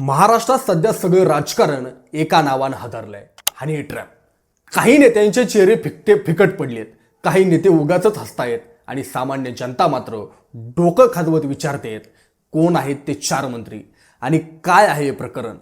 महाराष्ट्रात सध्या सगळं राजकारण एका नावानं हादरलंय. Honey trap. काही नेत्यांचे चेहरे फिकटे फिकट पडलेत. काही नेते उगाच हसतायत. आणि सामान्य जनता मात्र डोकं खाजवत विचारतेत कोण आहेत ते चार मंत्री? आणि काय आहे हे प्रकरण?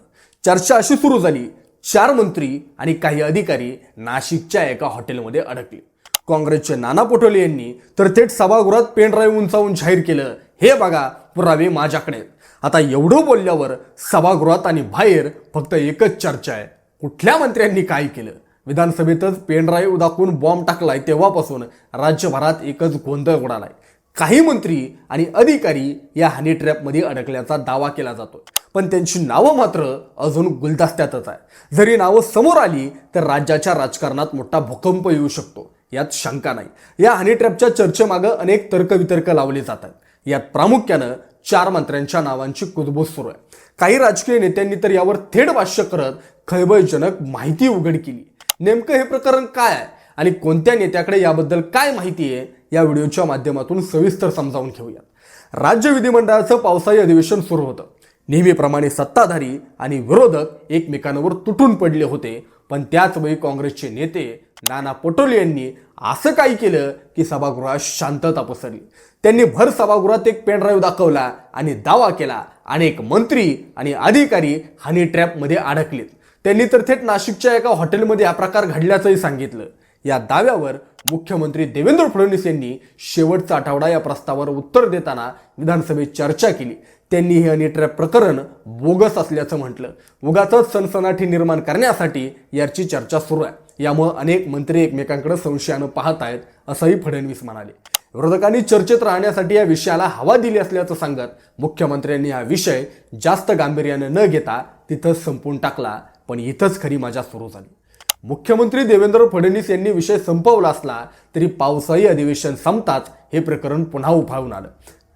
चर्चा अशी सुरू झाली चार मंत्री आणि काही अधिकारी नाशिकच्या एका हॉटेलमध्ये अडकले. काँग्रेसचे नाना पटोले यांनी तर थेट सभागृहात पेन ड्राईव्ह उंचावून जाहीर केलं. हे बघा पुरावे माझ्याकडे आहेत." आता एवढं बोलल्यावर सभागृहात आणि बाहेर फक्त एकच चर्चा आहे. कुठल्या मंत्र्यांनी काय केलं? विधानसभेतच पेनड्राईव्ह दाखवून बॉम्ब टाकलाय तेव्हापासून राज्यभरात एकच गोंधळ उडालाय. काही मंत्री आणि अधिकारी या हनी ट्रॅपमध्ये अडकल्याचा दावा केला जातो पण त्यांची नावं मात्र अजून गुलदस्त्यातच आहे. जरी नावं समोर आली तर राज्याच्या राजकारणात मोठा भूकंप येऊ शकतो. यात शंका नाही. या हनी ट्रॅपच्या चर्चेमागं अनेक तर्कवितर्क लावले जातात. यात प्रामुख्यानं चार मंत्र्यांच्या नावांची कुजबूज सुरू आहे. काही राजकीय नेत्यांनी तर यावर थेट भाष्य करत खळबळजनक माहिती उघड केली. नेमकं हे प्रकरण काय आहे आणि कोणत्या नेत्याकडे याबद्दल काय माहिती आहे या व्हिडिओच्या माध्यमातून सविस्तर समजावून घेऊयात. राज्य विधिमंडळाचं पावसाळी अधिवेशन सुरू होतं. नेहमीप्रमाणे सत्ताधारी आणि विरोधक एकमेकांवर तुटून पडले होते. पण त्याच वेळी काँग्रेसचे नेते नाना पटोले यांनी असं काही केलं की सभागृहात शांतता पसरली. त्यांनी भर सभागृहात एक पेनड्राईव्ह दाखवला आणि दावा केला. अनेक मंत्री आणि अधिकारी हनी ट्रॅपमध्ये अडकलेत. त्यांनी तर थेट नाशिकच्या एका हॉटेलमध्ये हा प्रकार घडल्याचंही सांगितलं. या दाव्यावर मुख्यमंत्री देवेंद्र फडणवीस यांनी शेवटचा आठवडा या प्रस्तावावर उत्तर देताना विधानसभेत चर्चा केली. त्यांनी हे अनिट्रॅप प्रकरण बोगस असल्याचं म्हटलं. उगाच सनसनाटी निर्माण करण्यासाठी याची चर्चा सुरू आहे. यामुळे अनेक मंत्री एकमेकांकडे संशयानं पाहत आहेत असंही फडणवीस म्हणाले. विरोधकांनी चर्चेत राहण्यासाठी या विषयाला हवा दिली असल्याचं सांगत मुख्यमंत्र्यांनी हा विषय जास्त गांभीर्यानं न घेता तिथंच संपून टाकला. पण इथंच खरी मजा सुरू झाली. मुख्यमंत्री देवेंद्र फडणवीस यांनी विषय संपवला असला तरी पावसाळी अधिवेशन संपताच हे प्रकरण पुन्हा उफाळून आलं.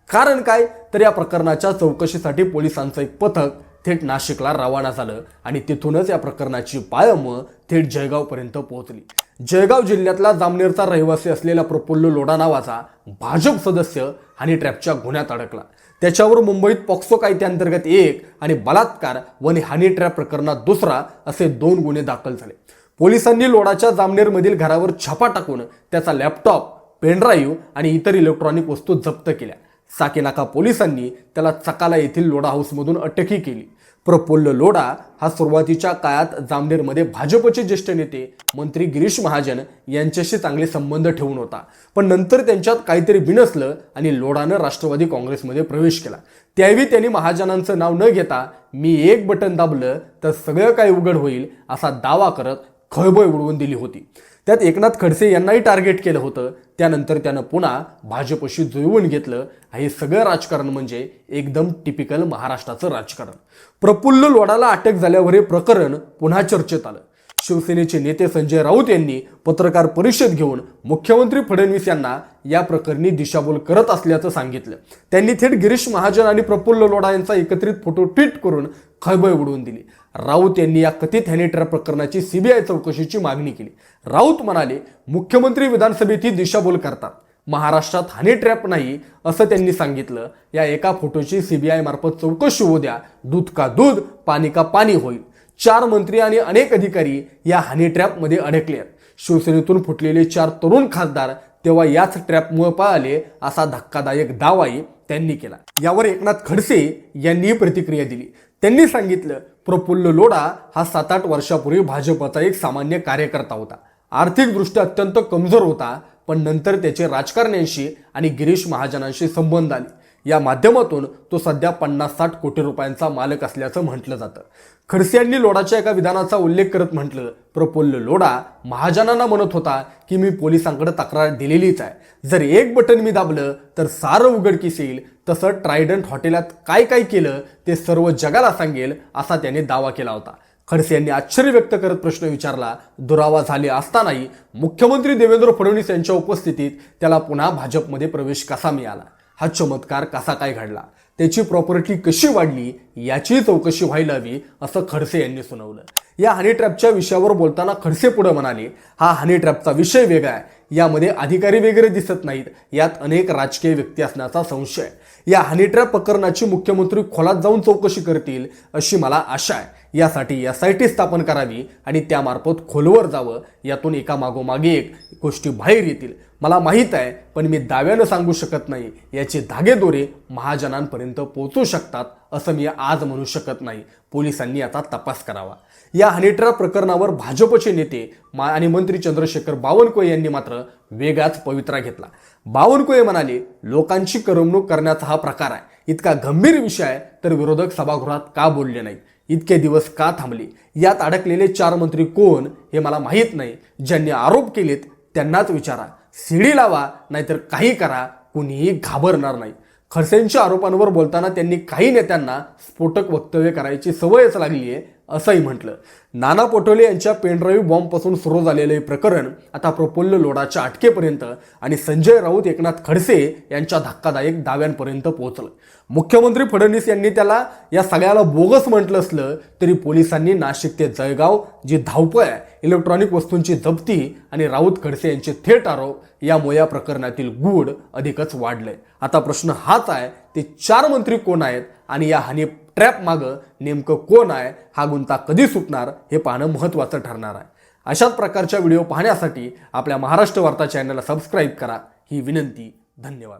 कारण काय? तर या प्रकरणाच्या चौकशीसाठी पोलिसांचं एक पथक थेट नाशिकला रवाना झालं आणि तिथूनच या प्रकरणाची पायमं थेट जळगावपर्यंत पोहोचली. जळगाव जिल्ह्यातला जामनेरचा रहिवासी असलेला प्रफुल्ल लोढा नावाचा भाजप सदस्य हनी ट्रॅपच्या गुन्ह्यात अडकला. त्याच्यावर मुंबईत पॉक्सो कायद्याअंतर्गत एक आणि बलात्कार व हनी ट्रॅप प्रकरणात दुसरा असे दोन गुन्हे दाखल झाले. पोलिसांनी लोडाच्या जामनेरमधील घरावर छापा टाकून त्याचा लॅपटॉप पेनड्राईव्ह आणि इतर इलेक्ट्रॉनिक वस्तू जप्त केल्या. साकेनाका पोलिसांनी त्याला चकाला येथील लोढा हाऊसमधून अटकही केली. प्रफुल्ल लोढा हा सुरुवातीच्या काळात जामनेरमध्ये भाजपचे ज्येष्ठ नेते मंत्री गिरीश महाजन यांच्याशी चांगले संबंध ठेवून होता. पण नंतर त्यांच्यात काहीतरी बिनसलं आणि लोढानं राष्ट्रवादी काँग्रेसमध्ये प्रवेश केला. त्यावेळी त्यांनी महाजनांचं नाव न घेता मी एक बटन दाबलं तर सगळं काही उघड होईल असा दावा करत खळबळ उडवून दिली होती. त्यात एकनाथ खडसे यांनाही टार्गेट केलं होतं. त्यानंतर त्यानं पुन्हा भाजपशी जुळवून घेतलं. हे सगळं राजकारण म्हणजे एकदम टिपिकल महाराष्ट्राचं राजकारण. प्रफुल्ल लोडाला अटक झाल्यावर हे प्रकरण पुन्हा चर्चेत आलं. शिवसेनेचे नेते संजय राऊत यांनी पत्रकार परिषद घेऊन मुख्यमंत्री फडणवीस यांना या प्रकरणी दिशाभूल करत असल्याचं सांगितलं. त्यांनी थेट गिरीश महाजन आणि प्रफुल्ल लोढा यांचा एकत्रित फोटो ट्विट करून खळबळ उडवून दिली. राऊत यांनी या कथित हॅनिट्रॅप प्रकरणाची सीबीआय चौकशीची मागणी केली. राऊत म्हणाले मुख्यमंत्री विधानसभेत ही दिशाभूल करतात. महाराष्ट्रात हनी ट्रॅप नाही असं त्यांनी सांगितलं. या एका फोटोची सीबीआय मार्फत चौकशी होऊ द्या. दूध का दूध पाणी का पाणी होईल. चार मंत्री आणि अनेक अधिकारी या हनी ट्रॅपमध्ये अडकले आहेत. शिवसेनेतून फुटलेले चार तरुण खासदार तेव्हा याच ट्रॅपमुळे पळाले असा धक्कादायक दावाही त्यांनी केला. यावर एकनाथ खडसे यांनी प्रतिक्रिया दिली. त्यांनी सांगितलं प्रफुल्ल लोढा हा सात आठ वर्षापूर्वी भाजपचा एक सामान्य कार्यकर्ता होता. आर्थिकदृष्ट्या अत्यंत कमजोर होता पण नंतर त्याचे राजकारण्यांशी आणि गिरीश महाजनांशी संबंध आले. या माध्यमातून तो सध्या पन्नास साठ कोटी रुपयांचा मालक असल्याचं म्हटलं जातं. खडसे यांनी लोढाच्या एका विधानाचा उल्लेख करत म्हटलं प्रफुल्ल लोढा महाजनांना म्हणत होता की मी पोलिसांकडे तक्रार दिलेलीच आहे. जर एक बटन मी दाबलं तर सारं उघडकीस येईल. तसं ट्रायडंट हॉटेलात काय काय केलं ते सर्व जगाला सांगेल असा त्याने दावा केला होता. खडसे यांनी आश्चर्य व्यक्त करत प्रश्न विचारला दुरावा झाले असतानाही मुख्यमंत्री देवेंद्र फडणवीस यांच्या उपस्थितीत त्याला पुन्हा भाजपमध्ये प्रवेश कसा मिळाला? हा चमत्कार कसा काय घडला? त्याची प्रॉपर्टी कशी वाढली? याची चौकशी व्हायला हवी असं खडसे यांनी सुनावलं. या हनी ट्रॅपच्या विषयावर बोलताना खडसे पुढे म्हणाले हा हनी ट्रॅपचा विषय वेगळा आहे. यामध्ये अधिकारी वगैरे दिसत नाहीत. यात अनेक राजकीय व्यक्ती असण्याचा संशय या हनी ट्रॅप प्रकरणाची मुख्यमंत्री खोलात जाऊन चौकशी करतील अशी मला आशा आहे. यासाठी एस आय टी स्थापन करावी आणि त्यामार्फत खोलवर जावं यातून एका मागोमागे एक गोष्टी बाहेर येतील. मला माहीत आहे पण मी दाव्यानं सांगू शकत नाही. याचे धागेदोरे महाजनांपर्यंत पोहोचू शकतात असं मी आज म्हणू शकत नाही. पोलिसांनी आता तपास करावा. या हनीट्रॅप प्रकरणावर भाजपचे नेते मा आणि मंत्री चंद्रशेखर बावनकुळे यांनी मात्र वेगळाच पवित्रा घेतला. बावनकुळे म्हणाले लोकांची करमणूक करण्याचा हा प्रकार आहे. इतका गंभीर विषय आहे तर विरोधक सभागृहात का बोलले नाही इतके दिवस का थांबले? यात अडकलेले चार मंत्री कोण हे मला माहीत नाही. ज्यांनी आरोप केलेत त्यांनाच विचारा. शिडी लावा नाहीतर काही करा. कुणीही घाबरणार नाही. खडसेंच्या आरोपांवर बोलताना त्यांनी काही नेत्यांना स्फोटक वक्तव्य करायची सवयच लागली आहे असंही म्हटलं. नाना पटोले यांच्या पेनड्राईव्ह बॉम्बपासून सुरू झालेलं हे प्रकरण आता प्रफुल्ल लोढाच्या अटकेपर्यंत आणि संजय राऊत एकनाथ खडसे यांच्या धक्कादायक दाव्यांपर्यंत पोहोचलं. मुख्यमंत्री फडणवीस यांनी त्याला या सगळ्याला बोगस म्हटलं असलं तरी पोलिसांनी नाशिक ते जळगाव जी धावपळ आहे इलेक्ट्रॉनिक वस्तूंची जप्ती आणि राऊत खडसे यांचे थेट आरोप यामुळे या प्रकरणातील गूढ अधिकच वाढलंय. आता प्रश्न हाच आहे ते चार मंत्री कोण आहेत आणि या हानी ट्रॅप मागं नेमकं कोण आहे हा गुंता कधी सुटणार हे पाहणं महत्त्वाचं ठरणार आहे. अशाच प्रकारच्या व्हिडिओ पाहण्यासाठी आपल्या महाराष्ट्र वार्ता चॅनलला सबस्क्राईब करा. ही विनंती धन्यवाद.